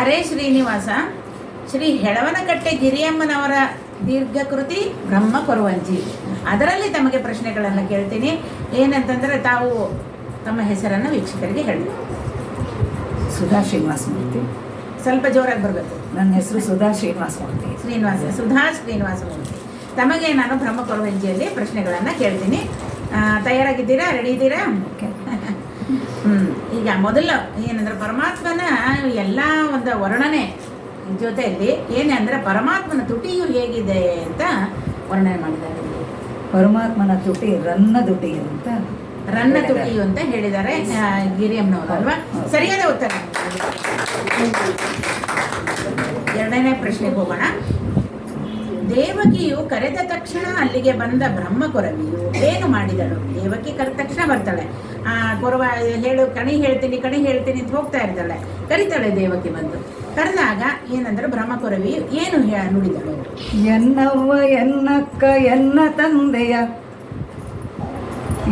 ಹರೇ ಶ್ರೀನಿವಾಸ. ಶ್ರೀ ಹೆಳವನಕಟ್ಟೆ ಗಿರಿಯಮ್ಮನವರ ದೀರ್ಘಕೃತಿ ಬ್ರಹ್ಮ ಕೊರುವಂಜಿ ಅದರಲ್ಲಿ ತಮಗೆ ಪ್ರಶ್ನೆಗಳನ್ನು ಕೇಳ್ತೀನಿ. ಏನಂತಂದರೆ ತಾವು ತಮ್ಮ ಹೆಸರನ್ನು ವೀಕ್ಷಕರಿಗೆ ಹೇಳಿ. ಸುಧಾ ಶ್ರೀನಿವಾಸ ಮೂರ್ತಿ. ಸ್ವಲ್ಪ ಜೋರಾಗಿ ಬರಬೇಕು. ನನ್ನ ಹೆಸರು ಸುಧಾ ಶ್ರೀನಿವಾಸ ಮೂರ್ತಿ. ಶ್ರೀನಿವಾಸ ಸುಧಾ ಶ್ರೀನಿವಾಸ ಮೂರ್ತಿ. ತಮಗೆ ನಾನು ಬ್ರಹ್ಮ ಕೊರುವಂಜಿಯಲ್ಲಿ ಪ್ರಶ್ನೆಗಳನ್ನು ಕೇಳ್ತೀನಿ. ತಯಾರಾಗಿದ್ದೀರಾ? ರೆಡಿ ಇದ್ದೀರಾ? ಹ್ಞೂ. ಈಗ ಮೊದಲು ಏನಂದ್ರೆ ಪರಮಾತ್ಮನ ಎಲ್ಲ ಒಂದು ವರ್ಣನೆ ಜೊತೆಯಲ್ಲಿ ಏನಂದ್ರೆ ಪರಮಾತ್ಮನ ತುಟಿಯು ಹೇಗಿದೆ ಅಂತ ವರ್ಣನೆ ಮಾಡಿದ್ದಾರೆ. ಪರಮಾತ್ಮನ ತುಟಿ ರನ್ನ ತುಟಿ ಅಂತ ರನ್ನ ತುಟಿಯು ಅಂತ ಹೇಳಿದ್ದಾರೆ ಗಿರಿಯಮ್ಮನವರು ಅಲ್ವಾ? ಸರಿಯಾದ ಉತ್ತರ. ಎರಡನೇ ಪ್ರಶ್ನೆಗೆ ಹೋಗೋಣ. ದೇವಕಿಯು ಕರೆದ ತಕ್ಷಣ ಅಲ್ಲಿಗೆ ಬಂದ ಬ್ರಹ್ಮ ಕೊರವಿಯು ಏನು ಮಾಡಿದಳು? ದೇವಕಿ ಕರೆದ ತಕ್ಷಣ ಬರ್ತಾಳೆ. ಆ, ಕೊರವ ಹೇಳು, ಕಣಿ ಹೇಳ್ತೀನಿ ಕಣಿ ಹೇಳ್ತೀನಿ ಅಂತ ಹೋಗ್ತಾ ಇರ್ತಾಳೆ. ಕರಿತಾಳೆ ದೇವಕಿ ಬಂದು. ಕರೆದಾಗ ಏನಂದ್ರೆ ಬ್ರಹ್ಮ ಕೊರವಿಯು ಏನು ನುಡಿದಳು? ಎನ್ನವ್ವ, ಎನ್ನಕ್ಕ, ಎನ್ನ ತಂದೆಯ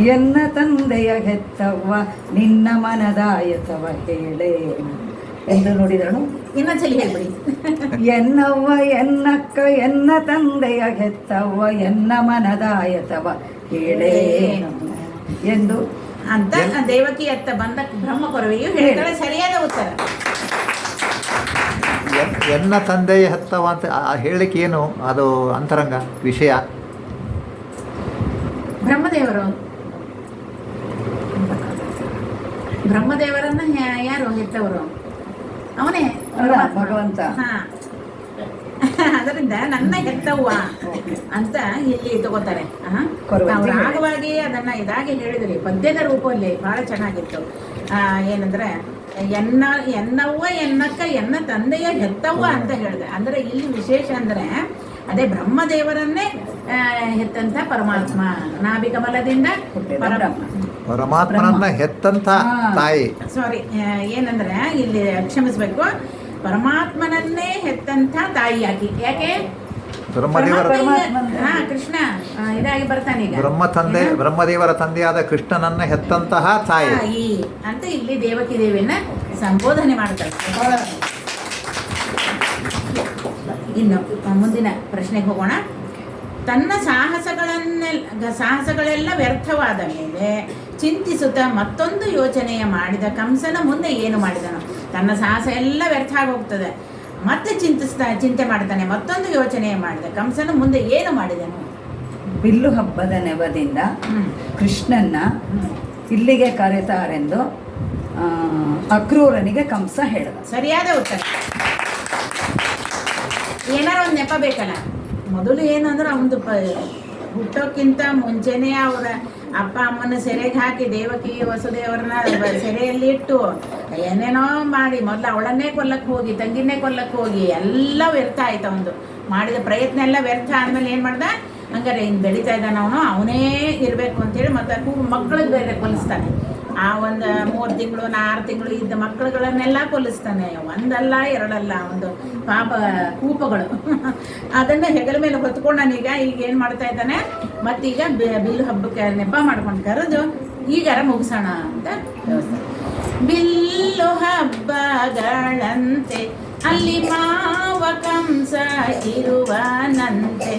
ಎನ್ನ ತಂದೆಯ ಹೆತ್ತವ್ವ, ನಿನ್ನ ಮನದಾಯತವ ಹೇಳೆ. ಎಂದು ನುಡಿದಳು ಇನ್ನೊಂದ್ಸಲಿ ಹೇಳ್ಬಿಡಿ ಎನ್ನವ್ವ ಎನ್ನಕ್ಕ ಎನ್ನ ತಂದೆಯ ಹೆತ್ತವ್ವ ಎನ್ನ ಮನದಾಯತವ ಹೇಳೇ ಎಂದು ಅಂತ ದೇವಕಿ ಅತ್ತ ಬಂದ ಬ್ರಹ್ಮ ಕೊರವಿಯು ಹೇಳ್ತಾಳೆ ಸರಿಯಾದ ಉತ್ತರ. ಎನ್- ಎನ್ನ ತಂದೆಯ ಹತ್ತವ ಅಂತ ಆ ಏನು ಅದು ಅಂತರಂಗ ವಿಷಯ. ಬ್ರಹ್ಮದೇವರು. ಬ್ರಹ್ಮದೇವರನ್ನ ಯಾರು? ಹೆತ್ತವರು. ಅವನೇ. ಭಗವಂತ. ಹಾ. ಅದರಿಂದ ನನ್ನ ಹೆತ್ತವ್ವ ಅಂತ ಇಲ್ಲಿ ತಗೋತಾರೆ. ನಾವು ರಾಗವಾಗಿ ಅದನ್ನ ಇದಾಗಿ ಹೇಳಿದ್ರಿ. ಪದ್ಯದ ರೂಪದಲ್ಲಿ ಬಹಳ ಚೆನ್ನಾಗಿತ್ತು. ಆ, ಏನಂದ್ರೆ ಎನ್ನ ಎನ್ನವ್ವ ಎನ್ನಕ್ಕ ಎನ್ನ ತಂದೆಯ ಹೆತ್ತವ್ವ ಅಂತ ಹೇಳಿದೆ. ಅಂದ್ರೆ ಇಲ್ಲಿ ವಿಶೇಷ ಅಂದ್ರೆ ಅದೇ ಬ್ರಹ್ಮದೇವರನ್ನೇ ಆ, ಹೆತ್ತಂತ ಪರಮಾತ್ಮ. ನಾಭಿಕಮಲದಿಂದ ಹುಟ್ಟಿದ ಪರ ಬ್ರಹ್ಮ. ಪರಮಾತ್ಮನನ್ನ ಹೆತ್ತಂತ ತಾಯಿ. ಸಾರಿ ಏನಂದ್ರೆ ಇಲ್ಲಿ ಕ್ಷಮಿಸ್ಬೇಕು. ಪರಮಾತ್ಮನನ್ನೇ ಹೆತ್ತಂತ ತಾಯಿಯಾಗಿ. ಆಕಿ ಯಾಕೆ? ಬ್ರಹ್ಮದೇವರ ಪರಮಾತ್ಮನ- ಹಾ ಕೃಷ್ಣ. ಇದಾಗಿ ಬರ್ತಾನೆ ಈಗ. ಬ್ರಹ್ಮ ತಂದೆ ಬ್ರಹ್ಮದೇವರ ತಂದೆಯಾದ ಕೃಷ್ಣನನ್ನ ಹೆತ್ತಂತಹ ತಾಯಿ. ತಾಯಿ ಅಂತ ಇಲ್ಲಿ ದೇವಕಿ ದೇವಿಯನ್ನ ಸಂಬೋಧನೆ ಮಾಡ್ತಾರೆ. ಇನ್ನು ಮುಂದಿನ ಪ್ರಶ್ನೆಗೆ ಹೋಗೋಣ. ತನ್ನ ಸಾಹಸಗಳನ್ನೆಲ್ಲ ಸಾಹಸಗಳೆಲ್ಲ ವ್ಯರ್ಥವಾದ ಮೇಲೆ ಚಿಂತಿಸುತ್ತಾ ಮತ್ತೊಂದು ಯೋಚನೆಯ ಮಾಡಿದ ಕಂಸನ ಮುಂದೆ ಏನು ಮಾಡಿದನು? ತನ್ನ ಸಾಹಸ ಎಲ್ಲ ವ್ಯರ್ಥ ಆಗೋಗ್ತದೆ. ಮತ್ತೆ ಚಿಂತಿಸ್ತಾ ಚಿಂತೆ ಮಾಡ್ತಾನೆ. ಮತ್ತೊಂದು ಯೋಚನೆ ಮಾಡಿದ ಕಂಸನ ಮುಂದೆ ಏನು ಮಾಡಿದನು? ಬಿಲ್ಲು ಹಬ್ಬದ ನೆವದಿಂದ. ಕೃಷ್ಣನ್ನ ಇಲ್ಲಿಗೆ ಕರೆತಾರೆಂದು ಅಕ್ರೂರನಿಗೆ ಕಂಸ ಹೇಳಿದ. ಸರಿಯಾದ ಉತ್ತರ. ಏನಾರ ಒಂದು ನೆಪ ಬೇಕಲ್ಲ? ಮೊದಲು ಏನಂದ್ರೆ ಅವನು ಪ, ಹುಟ್ಟೋಕ್ಕಿಂತ ಮುಂಚೆನೇ ಅವರ ಅಪ್ಪ ಅಮ್ಮನ ಸೆರೆಗೆ ಹಾಕಿ ದೇವಕಿ ವಸುದೇವರನ್ನ ಸೆರೆಯಲ್ಲಿ ಇಟ್ಟು ಏನೇನೋ ಮಾಡಿ, ಮೊದಲು ಅವಳನ್ನೇ ಕೊಲ್ಲಕ್ಕೆ ಹೋಗಿ ತಂಗಿನೇ ಕೊಲ್ಲಕ್ಕೆ ಹೋಗಿ, ಎಲ್ಲ ವ್ಯರ್ಥ ಆಯ್ತು ಅವನದು. ಮಾಡಿದ ಪ್ರಯತ್ನ ಎಲ್ಲ ವ್ಯರ್ಥ ಆದ್ಮೇಲೆ ಏನು ಮಾಡ್ದೆ? ಹಂಗಾರೆ ಹಿಂಗೆ ಬೆಳೀತಾ ಇದ್ದಾನ ಅವನು, ಅವನೇ ಇರಬೇಕು ಅಂತೇಳಿ ಮತ್ತೆ ಮಕ್ಕಳಿಗೆ ಬೇರೆ ಕೊಲಿಸ್ತಾನೆ. ಆ ಒಂದು ಮೂರು ತಿಂಗಳು, ನಾರು ತಿಂಗಳು ಇದ್ದ ಮಕ್ಕಳುಗಳನ್ನೆಲ್ಲ ಕೊಲ್ಲಿಸ್ತಾನೆ. ಒಂದಲ್ಲ, ಎರಡಲ್ಲ, ಒಂದು ಪಾಪ ಕೂಪಗಳು. ಅದನ್ನ ಹೆಗಲ ಮೇಲೆ ಹೊತ್ಕೊಂಡು ನಾನೀಗ ಈಗ ಏನು ಮಾಡ್ತಾ ಇದ್ದಾನೆ? ಮತ್ತೀಗ ಬಿಲ್ ಹಬ್ಬಕ್ಕೆ ನೆಪ ಮಾಡ್ಕೊಂಡು ಕರೆದು ಈಗಾರ ಮುಗಿಸೋಣ ಅಂತ ಬಿಲ್ಲು ಹಬ್ಬಗಳಂತೆ, ಅಲ್ಲಿ ಪಾವ ಕಂಸ ಇರುವನಂತೆ.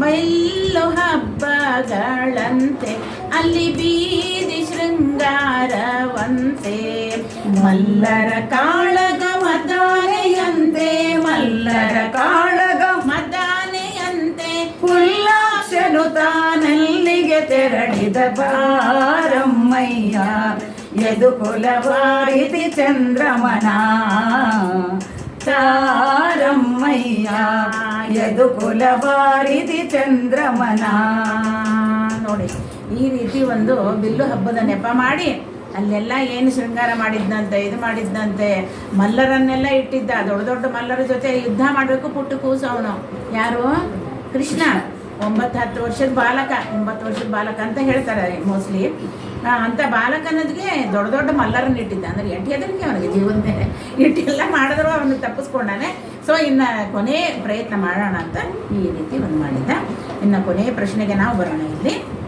ಬಿಲ್ಲು ಹಬ್ಬಗಳಂತೆ, ಅಲ್ಲಿ ಬೀದಿ ಶೃಂಗಾರವಂತೆ. ಮಲ್ಲರ ಕಾಳಗ ಮದಾನೆಯಂತೆ, ಮಲ್ಲರ ಕಾಳಗ ಮದಾನೆಯಂತೆ. ಉಲ್ಲಾಸನು ತಾನಲ್ಲಿಗೆ ತೆರಳಿದ ಬಾರಮ್ಮಯ್ಯ ಯದು ಕುಲವಾಯಿತಿ ಚಂದ್ರಮನ. ತಾರಮ್ಮಯ್ಯ ಯದು ಕುಲವಾರಿತಿ ಚಂದ್ರಮನ. ನೋಡಿ, ಈ ರೀತಿ ಒಂದು ಬಿಲ್ಲು ಹಬ್ಬದ ನೆಪ ಮಾಡಿ, ಅಲ್ಲೆಲ್ಲ ಏನು ಶೃಂಗಾರ ಮಾಡಿದ್ನಂತೆ, ಇದು ಮಾಡಿದ್ನಂತೆ, ಮಲ್ಲರನ್ನೆಲ್ಲ ಇಟ್ಟಿದ್ದ, ದೊಡ್ಡ ದೊಡ್ಡ ಮಲ್ಲರ ಜೊತೆ ಯುದ್ಧ ಮಾಡಬೇಕು ಪುಟ್ಟು ಕೂಸು ಅವನು. ಯಾರು? ಕೃಷ್ಣ. ಒಂಬತ್ತು ಹತ್ತು ವರ್ಷದ ಬಾಲಕ, ಒಂಬತ್ತು ವರ್ಷದ ಬಾಲಕ ಅಂತ ಹೇಳ್ತಾರೆ ಮೋಸ್ಟ್ಲಿ. ಅಂತ ಬಾಲಕನದ್ಗೆ ದೊಡ್ಡ ದೊಡ್ಡ ಮಲ್ಲರನ್ನ ಇಟ್ಟಿದ್ದ. ಅಂದ್ರೆ ಎಂಟಿ ಅದಕ್ಕೆ ಅವನಿಗೆ ಜೀವನ ಮೇಲೆ ಇಟ್ಟೆಲ್ಲ ಮಾಡಿದ್ರು ಅವನು ತಪ್ಪಿಸ್ಕೊಂಡಾನೆ. ಸೊ ಇನ್ನು ಕೊನೆ ಪ್ರಯತ್ನ ಮಾಡೋಣ ಅಂತ ಈ ರೀತಿ ಒಂದು ಮಾಡಿದ್ದ. ಇನ್ನು ಕೊನೆಯ ಪ್ರಶ್ನೆಗೆ ನಾವು ಬರೋಣ ಇಲ್ಲಿ.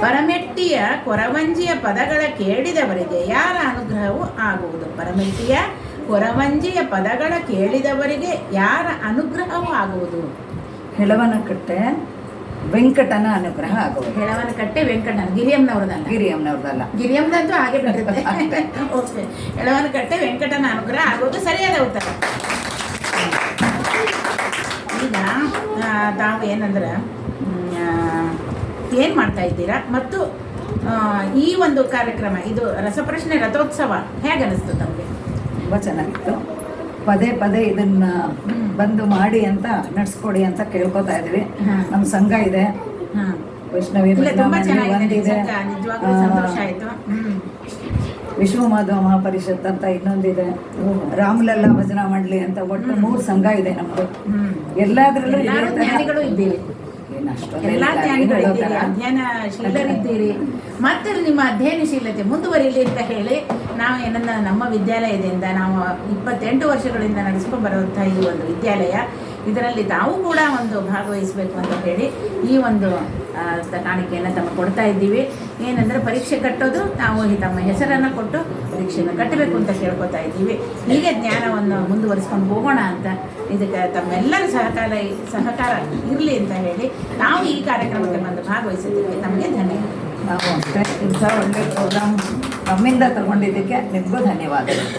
ಪರಮೆಟ್ಟಿಯ ಕೊರವಂಜಿಯ ಪದಗಳ ಕೇಳಿದವರಿಗೆ ಯಾರ ಅನುಗ್ರಹವು ಆಗುವುದು? ಪರಮೆಟ್ಟಿಯ ಕೊರವಂಜಿಯ ಪದಗಳ ಕೇಳಿದವರಿಗೆ ಯಾರ ಅನುಗ್ರಹವೂ ಆಗುವುದು? ಹೆಳವನಕಟ್ಟೆ. ವೆಂಕಟನ ಅನುಗ್ರಹ ಆಗುವುದು ಹೆಳವನ ಕಟ್ಟೆ ವೆಂಕಟನ ಗಿರಿಯಮ್ಮನವ್ರದಲ್ಲ? ಗಿರಿಯಮ್ಮನವ್ರದಲ್ಲ. ಗಿರಿಯಮ್ಮನಂತೂ ಹಾಗೆ ಹೆಣವನ ಓಕೆ. ಕಟ್ಟೆ ವೆಂಕಟನ ಅನುಗ್ರಹ ಆಗೋದು ಸರಿಯಾದ ಉತ್ತರ. ಈಗ ತಾವು ಏನಂದ್ರೆ ಏನು ಮಾಡ್ತಾ ಇದ್ದೀರಾ? ಮತ್ತು ಈ ಒಂದು ಕಾರ್ಯಕ್ರಮ ಇದು ರಸಪ್ರಶ್ನೆ ರಥೋತ್ಸವ ಹೇಗೆ ಅನಿಸ್ತು ತಮಗೆ? ತುಂಬ ಚೆನ್ನಾಗಿತ್ತು. ಪದೇ ಪದೇ ಇದನ್ನ ಬಂದು ಮಾಡಿ ಅಂತ ನಡ್ಸ್ಕೊಡಿ ಅಂತ ಕೇಳ್ಕೊತಾ ಇದೀವಿ. ನಮ್ಮ ಸಂಘ ಇದೆ. ವೈಷ್ಣವಿ ಒಂದಿದೆ. ವಿಶ್ವ ಮಾಧವ ಮಹಾಪರಿಷತ್ ಅಂತ ಇನ್ನೊಂದಿದೆ. ರಾಮಲಲ್ಲ ಭಜನಾ ಮಂಡಳಿ ಅಂತ ಒಟ್ಟು ಮೂರು ಸಂಘ ಇದೆ ನಮ್ದು. ಎಲ್ಲಾದ್ರಲ್ಲೂ ಜ್ಞಾನಿಗಳಿದ್ದೀರಿ ಎಲ್ಲಾ ನೀವ್ ಜ್ಞಾನಿಗಳು ಹೇಳೋ ಇದ್ದೀರಿ ಥರ. ಅಧ್ಯಯನ ಶೀಲರಿದ್ದೀರಿ ಮತ್ತೆ ನಿಮ್ಮ ಅಧ್ಯಯನಶೀಲತೆ ಮುಂದುವರಿಯಲಿ ಅಂತ ಹೇಳಿ ನಾವು ಏನನ್ನ ನಮ್ಮ ವಿದ್ಯಾಲಯದಿಂದ ನಾವು ಇಪ್ಪತ್ತೆಂಟು ವರ್ಷಗಳಿಂದ ನಡೆಸ್ಕೊಂಡು ಬರುವಂತಹ ಈ ಒಂದು ವಿದ್ಯಾಲಯ ಇದರಲ್ಲಿ ತಾವು ಕೂಡ ಒಂದು ಭಾಗವಹಿಸಬೇಕು ಅಂತ ಹೇಳಿ ಈ ಒಂದು ಕಾಣಿಕೆಯನ್ನು ತಮ್ಮ ಕೊಡ್ತಾ ಇದ್ದೀವಿ. ಏನಂದ್ರೆ ಪರೀಕ್ಷೆ ಕಟ್ಟೋದು ತಾವು ತಮ್ಮ ಹೆಸರನ್ನು ಕೊಟ್ಟು ಪರೀಕ್ಷೆಯನ್ನು ಕಟ್ಟಬೇಕು ಅಂತ ಕೇಳ್ಕೊತಾ ಇದ್ದೀವಿ. ಹೀಗೆ ಜ್ಞಾನವನ್ನು ಮುಂದುವರಿಸ್ಕೊಂಡು ಹೋಗೋಣ ಅಂತ ಇದಕ್ಕೆ ತಮ್ಮೆಲ್ಲರ ಸಹಕಾರ ಸಹಕಾರ ಇರಲಿ ಅಂತ ಹೇಳಿ ನಾವು ಈ ಕಾರ್ಯಕ್ರಮಕ್ಕೆ ಬಂದು ಭಾಗವಹಿಸಿದ್ದೀವಿ ನಮಗೆ ಧನ್ಯವಾದ. ಒಳ್ಳೆ ಪ್ರೋಗ್ರಾಮ್ ನಮ್ಮಿಂದ ತಗೊಂಡಿದ್ದಕ್ಕೆ ನಿಮಗೂ ಧನ್ಯವಾದಗಳು